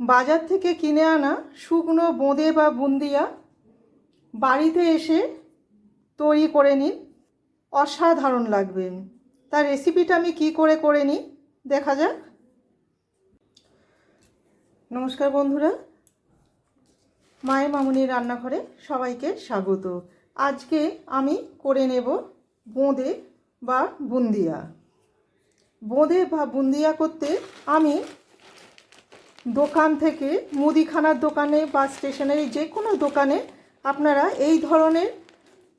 বাজার থেকে কিনে আনা শুকনো বোঁদে বা বুন্দিয়া বাড়িতে এসে তৈরি করে নিন। অসাধারণ লাগবে। তার রেসিপিটা আমি কি করে করে নিই? দেখা যাক। নমস্কার বন্ধুরা। মায়ের মামুনির রান্নাঘরে সবাইকে স্বাগত। আজকে আমি করে নেব বোঁদে বা বুন্দিয়া। বোঁদে বা বুন্দিয়া করতে আমি দোকান থেকে মুদিখানার দোকানে বা স্টেশনারি যে কোনো দোকানে আপনারা এই ধরনের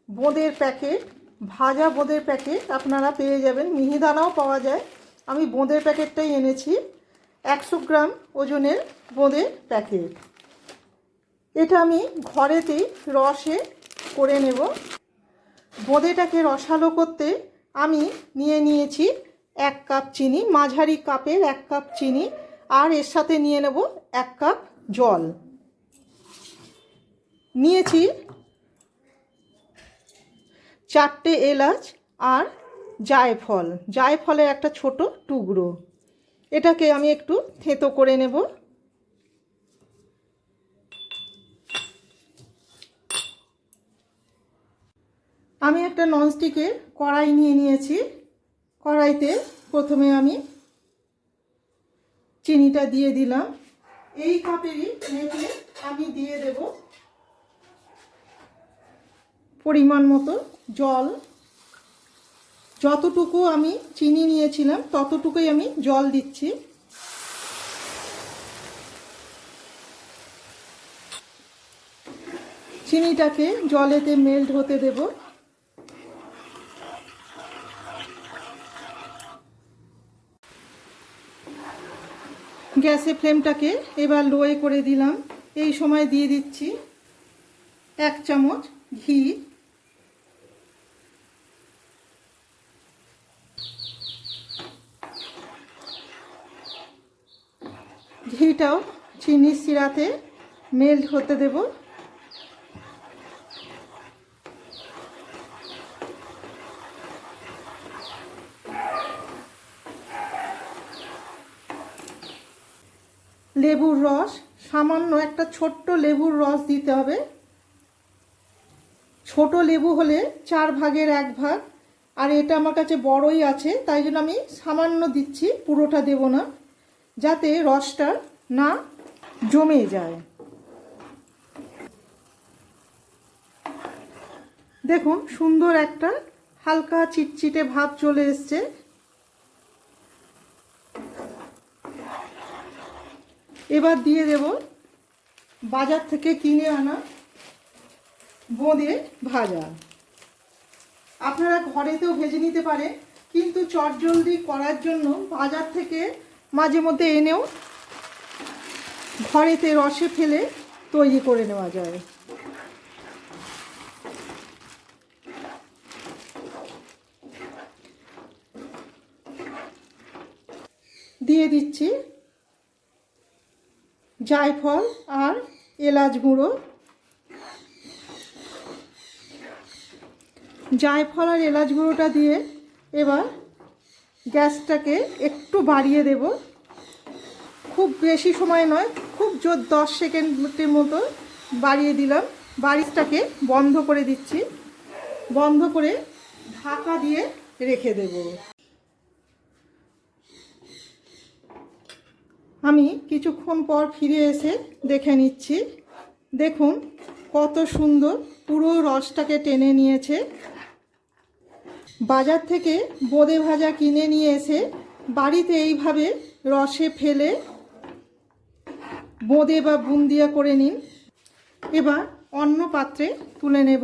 বোঁদের প্যাকেট, ভাজা বোঁদের প্যাকেট আপনারা পেয়ে যাবেন। মিহিদানাও পাওয়া যায়। আমি বোঁদের প্যাকেটটাই এনেছি। একশো গ্রাম ওজনের বোঁদের প্যাকেট। এটা আমি ঘরেতেই রসে করে নেব। বোঁদেটাকে রসালো করতে আমি নিয়ে নিয়েছি এক কাপ চিনি, মাঝারি কাপের এক কাপ চিনি। আর এর সাথে নিয়ে নেব এক কাপ জল। নিয়েছি চারটে এলাচ আর জায়ফল। জায়ফলের একটা ছোট টুকরো। এটাকে আমি একটু থেতো করে নেব। আমি একটা ননস্টিকের কড়াই নিয়ে নিয়েছি। কড়াইতে প্রথমে আমি চিনিটা দিয়ে দিলাম। এই কাপেরই মেপে আমি দিয়ে দেব পরিমাণ মতো জল। যতটুকু আমি চিনি নিয়েছিলাম, ততটুকুই আমি জল দিচ্ছি। চিনিটাকে জলেতে মেল্ট হতে দেব। গ্যাসের ফ্লেমটাকে এবার লোয়ে করে দিলাম। এই সময় দিয়ে দিচ্ছি এক চামচ ঘি। ঘিটাও চিনি সিরাতে মেল্ট হতে দেব। লেবুর রস, সামান্য একটা ছোট্ট লেবুর রস দিতে হবে। ছোট লেবু হলে চার ভাগের এক ভাগ, আর এটা আমার কাছে বড়ই আছে, তাই জন্য আমি সামান্য দিচ্ছি, পুরোটা দেব না, যাতে রসটা না জমে যায়। দেখুন, সুন্দর একটা হালকা চিটচিটে ভাব চলে এসছে। এবার দিয়ে দেব বাজার থেকে কিনে আনা বোঁদে ভাজা। আপনারা ঘরেতেও ভেজে নিতে পারেন, কিন্তু চটজলদি করার জন্য বাজার থেকে মাঝে মধ্যে এনেও ঘরেতে রসে ফেলে তৈরি করে নেওয়া যায়। দিয়ে দিচ্ছি জায়ফল আর এলাচ গুঁড়ো। জায়ফল আর এলাচ গুঁড়োটা দিয়ে এবার গ্যাসটাকে একটু বাড়িয়ে দেব। খুব বেশি সময় নয়, খুব জোর দশ সেকেন্ডের মতো বাড়িয়ে দিলাম। বাড়িটাকে বন্ধ করে দিচ্ছি। বন্ধ করে ঢাকা দিয়ে রেখে দেব। আমি কিছুক্ষণ পর ফিরে এসে দেখে নিচ্ছি, দেখুন কত সুন্দর পুরো রসটাকে টেনে নিয়েছে। বাজার থেকে বোঁদে ভাজা কিনে নিয়ে এসে বাড়িতে এইভাবে রসে ফেলে বোঁদে বা বুন্দিয়া করে নিন। এবার অন্য পাত্রে তুলে নেব।